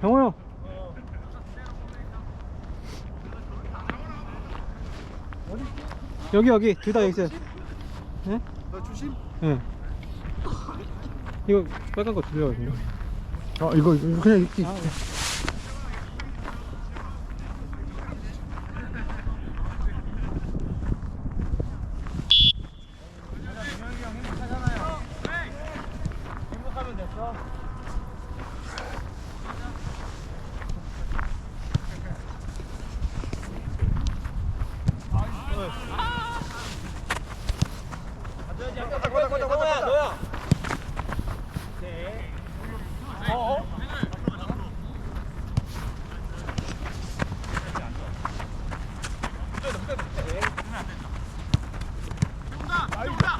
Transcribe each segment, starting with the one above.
병호 형. 여기 여기 둘 다 여기 있어요. 예? 나 주심? 예. 이거 빨간 거 들려가지고. 아 이거 이거 그냥 이렇게 아,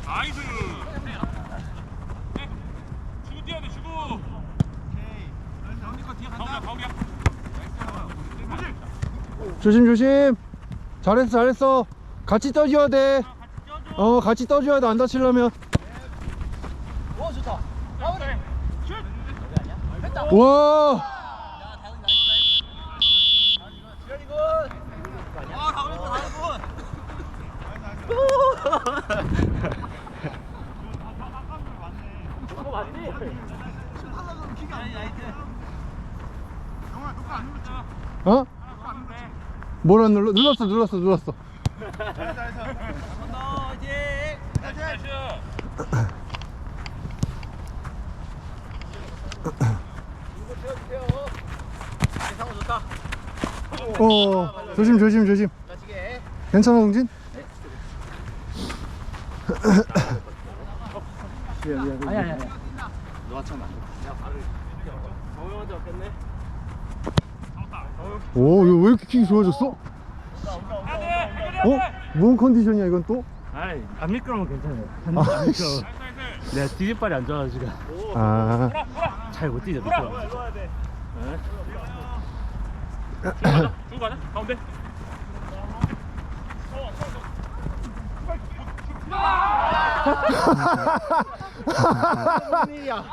나이스. 주고 뛰어야 돼, 주고. 가운데, 가운데야. 조심 조심 잘했어 잘했어 같이 떠줘야 돼 어 같이 떠줘야 돼 안 다치려면 와 어? 뭘안 눌러? 눌렀어 눌렀어 눌렀어 어 조심 조심 조심 괜찮아 동진? 아니 아니 아니. 오 이거 왜 이렇게 킥이 좋아졌어? 어? 뭔 컨디션이야 이건 또? 아이 안 미끄러우면 괜찮아요. 아, 안 미끄러워. 씨. 내가 뒤집발이 안 좋아가지고 아잘못 뛰죠. 미끄러워. 주고 가자, 가운데. 야,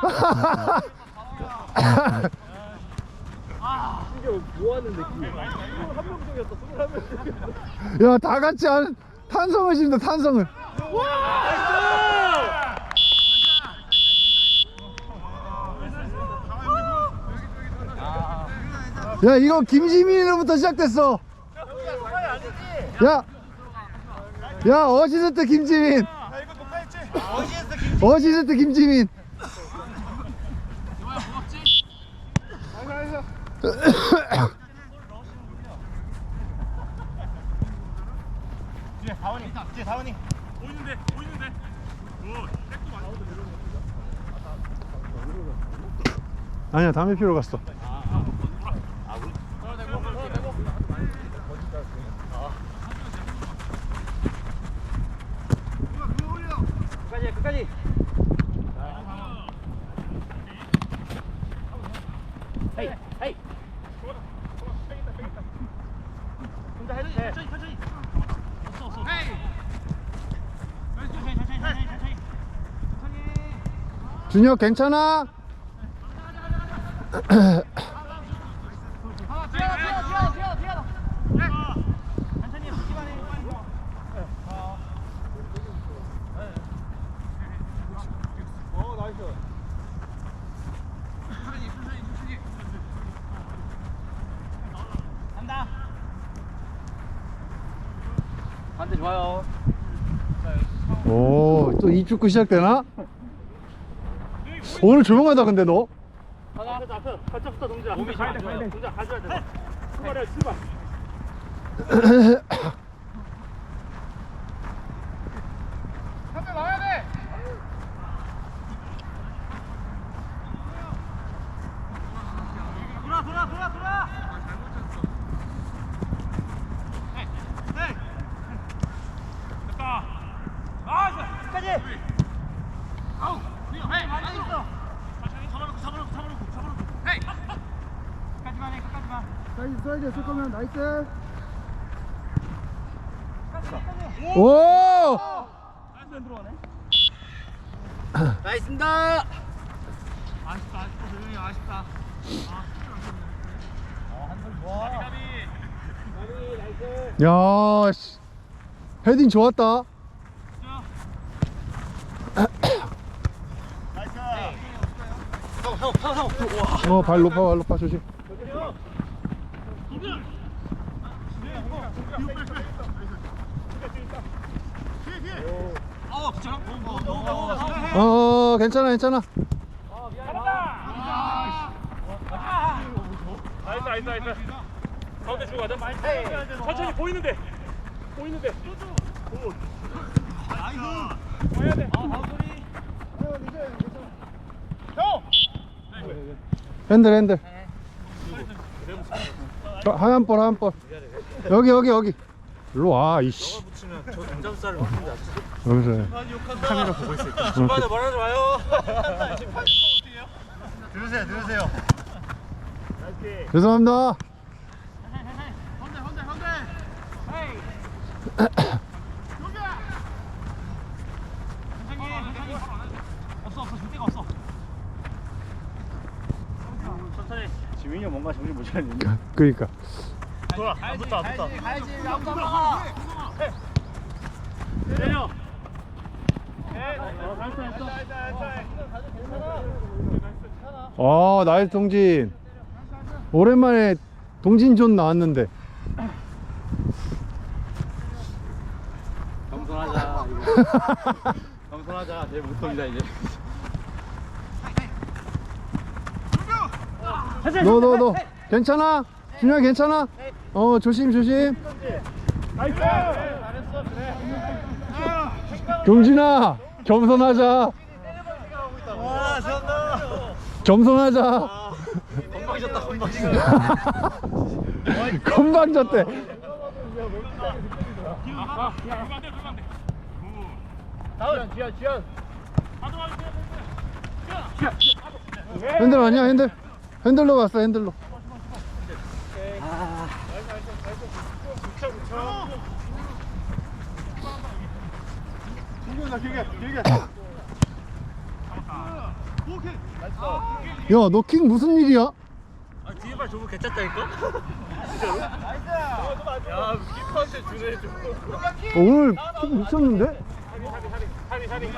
다 같이 한 탄성을 씹는다, 탄성을. 야, 이거 김지민으로부터 시작됐어. 야, 야, 어시스트 김지민. 어시스트 김지민. 많이 아니야, 담배 피러 갔어. 끝까지 끝까지. 헤이 헤이. 준혁, 괜찮아? 천천히 붙기만 해. 간다. 반대 좋아요. 오, 또 이 축구 시작되나? 오늘 조용하다, 근데 너. 하나 앞에 앞에 가짝부터 동자. 몸이 잘안 좋아요. 동자 가져야 돼. 출발해 출발. 돌아 돌아 돌아 돌아. 됐다. 나이스. 끝까지. 아우. 헤이, 많이 있어. 잡아놓고, 잡아놓고, 잡아놓고, 잡아놓고. 헤이. 끝까지만 해 끝까지만. 사이즈, 나이스. 오! 안 들어가네. 나이스입니다. 아쉽다, 아쉽다, 조용히 아쉽다. 야, 씨. 헤딩 좋았다. 어, 발 높아, 발 높아, 조심. 어, 괜찮아? 어, 어, 어, 어, 괜찮아, 괜찮아. 나이스, 나이스, 나이스. 가운데 주고 가자. 천천히 보이는데. 보이는데. 오. 나이스. 해야 돼. 핸들, 핸들. 저, 하얀 볼, 하얀 볼. 여기, 여기, 여기. 일로 와, 이씨. 여기서. 해. 카메라 보고 있을까? 심판에 말하지 마요. 들으세요 들으세요 죄송합니다. 없어, 없어. 줄 데가 없어. 천천히. 지민이 형 뭔가 정신 못 차리는데 그니까. 돌아. 안 붙어, 안 붙어. 내려. 아, 나이스 동진. 오랜만에 동진존 나왔는데. 겸손하자 겸손하자 제일 못합니다 이제 너, 너, 너. 괜찮아? 준영아, 괜찮아? 어, 조심, 조심. 동진아, 겸손하자. 와 잘한다 겸손하자. 건방 졌다 건방 졌다 건방 졌대. 아, 그만 돼, 그만 돼. 다운 지현 지현 핸들 아니야, 핸들. 핸들로 갔어, 핸들로. 야, 너 킥 무슨 일이야? 아, 뒤에 발 저거 괜찮다니까? 야 키퍼한테 주네 좀 어, 오늘 킥 미쳤는데? 사리, 사리.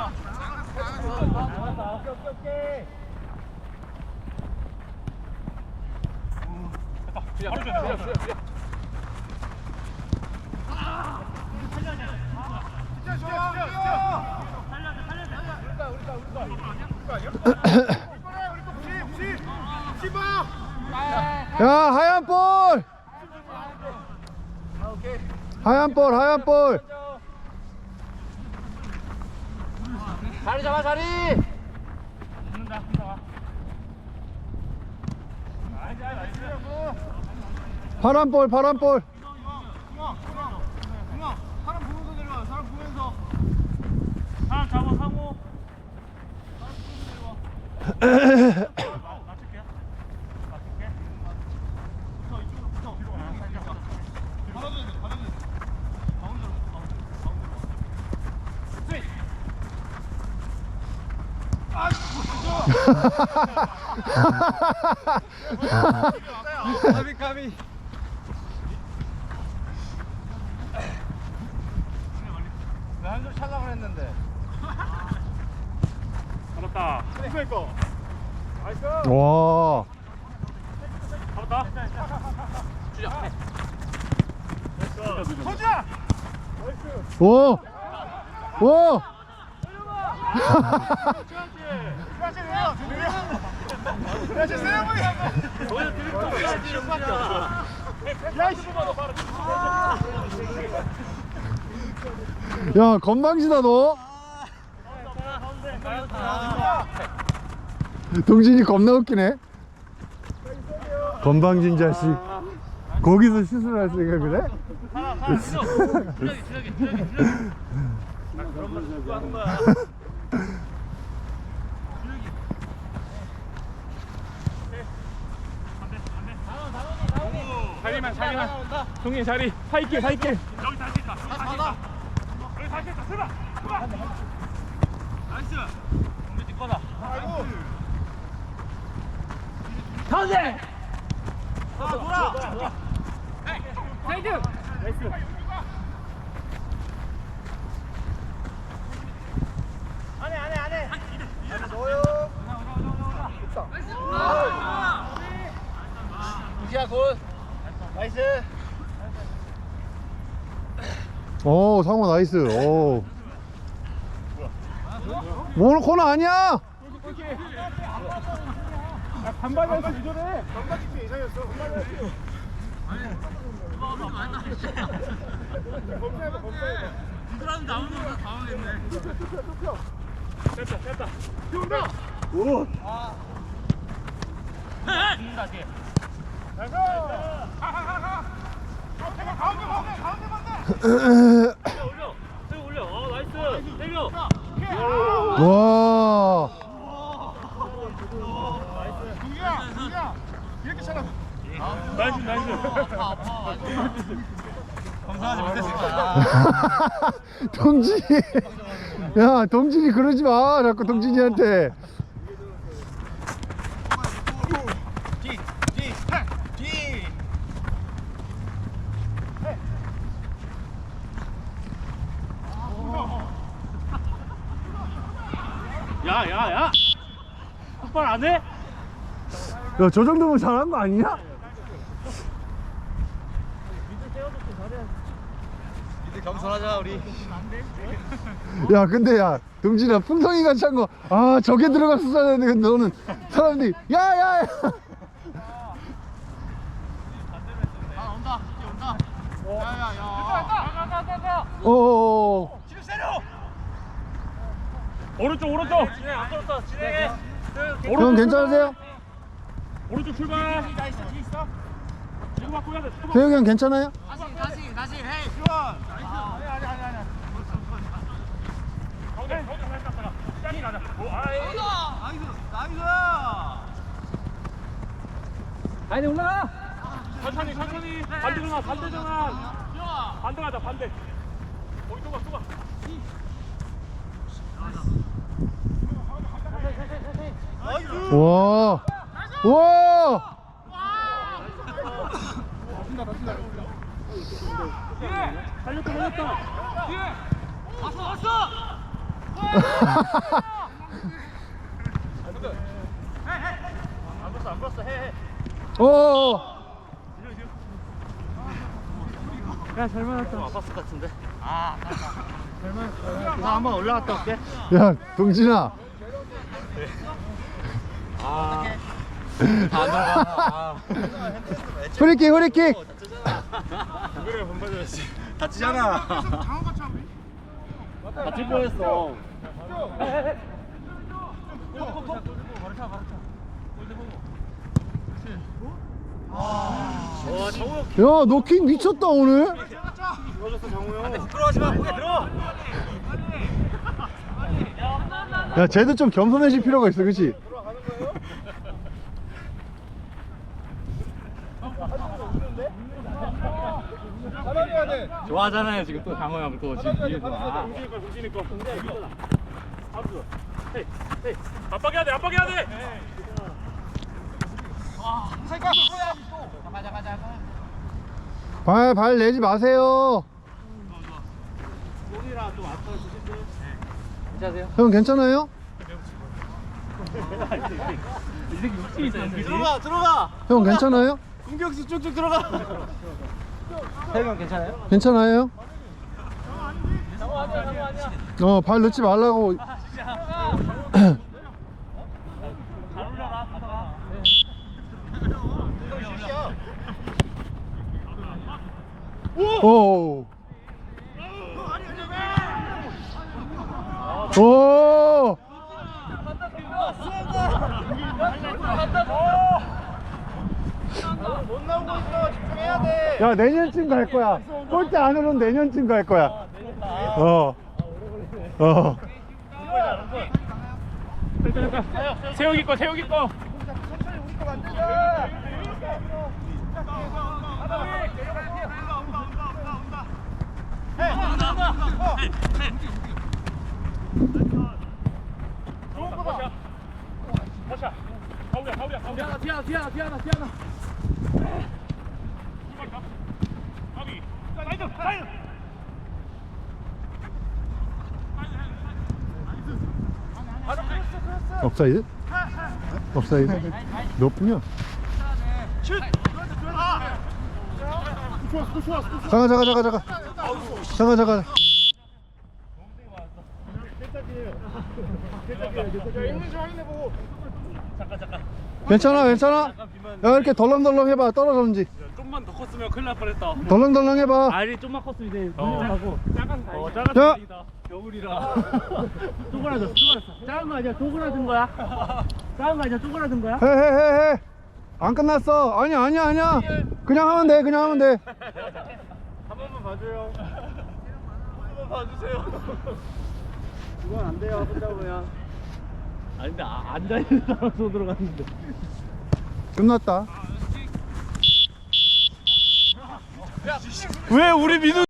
바로 줘, 바로 줘. 야, 하얀 볼! 하얀 볼, 하얀 볼! 자리 잡아 자리 파란 볼, 파란 볼! 사람 보면서 내려와 사람 보면서 사람 잡아, 상호. 낮출게. 낮출게. 붙어, 이쪽으로 붙어. 아, 살짝. 받아줘야 돼, 받아줘야 돼. 가운데로, 가운데로, 가운데로. 스윗! 까비 까비. 한줄 찰락을 했는데 잡았다. 그러니까. 나이스. 와, 잡았다. 주자. 서주야! 오! 오! 너희 드립도 해야지, 용기야. 야, 이씨. 바로 야, 건방지다, 너! 동진이 겁나 웃기네. 건방진 자식. 거기서 슛을 할 생각을 해? 나 그런 말 듣고 하는 거야. 자리만 자리만 동인 자리 사이길 사이길 여기 다시 있다 여기 다시 있다 여기 다시 있다 출발 출발 나이스! 우리 뒷 거다 가운데 사이드 나이스 무시야 굿. 나이스. 오 상호 나이스. 오 오늘 코너 아니야 반반 연습 이전에 됐다 됐다 올려 세우 올려 어 나이스 세우 와. 나이스 나이스 동진이. 야 동진이 그러지 마. 자꾸 동진이한테 야야야 똑바로 안 해? 야 저 정도면 잘한 거 아니냐? 이제 겸손하자 우리. 야 근데 야 동진아 풍성이가 찬 거. 아 저게 들어갔었어야 되는데 너는 사람들이 야 야 야. 아 온다. 이제 온다. 야야야. 어어어. 오른쪽 오른쪽. 진행 안 걸었어 진행해. 형 괜찮으세요? 오른쪽 출발. 이거 맞고 해야 돼 태혁이 형 괜찮아요? 다시 다시 다시 헤이 가운데 가운데 하나 땄다가 짠이. 가자. 오, 아이. 나이스 나이스. 아니 올라가. 천천히 천천히. 반대 전환 반대 전환 반대 가자 반대. 거기 좁아 좁아 와 와! 달렸다 달렸다 왔어 왔어 안 불었어 안 불었어 해해 어어어 야잘 맞았다 아팠을 것 같은데 아나 한번 올라갔다 올게 야 동진아. 다 들어가 프리킥 프리킥. 그래 본받아야지. 다치잖아. 다칠 뻔했어. 와 정우 형 야너킥 미쳤다 오늘? 부끄러워하지 마 고개 들어. 야 쟤도 좀 겸손해질 필요가 있어 그치? 좋아하잖아요 지금 또 장호 형또 지금 뒤에서 아. 동진이 거 동진이 거 앞으로 헤이 헤이 압박해야 돼 압박해야 돼 발, 발 내지 마세요 괜찮으세요? 형 괜찮아요? 들어가 들어가 형 괜찮아요? 공격수 쭉쭉 들어가 괜찮아요? 어, 발 넣지 말라고. 오. 오. 못 나오고 있어 집중해야 돼 야, 내년쯤 갈 거야. 꼴대 안으로는 내년쯤 갈 거야. 어. 어. 세욱이 거 세욱이 거 다시야 가오리야 가오리야 가오리야 뒤하나 뒤하나 뒤하나 뒤하나 가비 자 나이스 나이스 업사이드? 업사이드? 몇 분이야? 잠깐 잠깐 잠깐 잠깐 잠깐 잠깐 괜찮아 괜찮아 야 이렇게 덜렁덜렁 해봐. 떨어졌는지. 좀만 더 컸으면 큰일 날 뻔했다. 덜렁덜렁 해봐. 알이 좀만 컸으면 이제 어. 작은 자. 다행이다. 겨울이라. 쪼그라졌어 쪼그라졌어. 작은 거 아니야? 쪼그라든 거야? 작은 거 아니야? 쪼그라든 거야? 해해해해. 안 끝났어. 아니야 아니야 아니야. 그냥 하면 돼 그냥 하면 돼. 한 번만 봐줘요. 한 번만 봐주세요. 이건 안 돼요 혼자 보면 아니 근데 아, 앉아있는 사람 손으로 갔는데 끝났다. 왜 우리 민우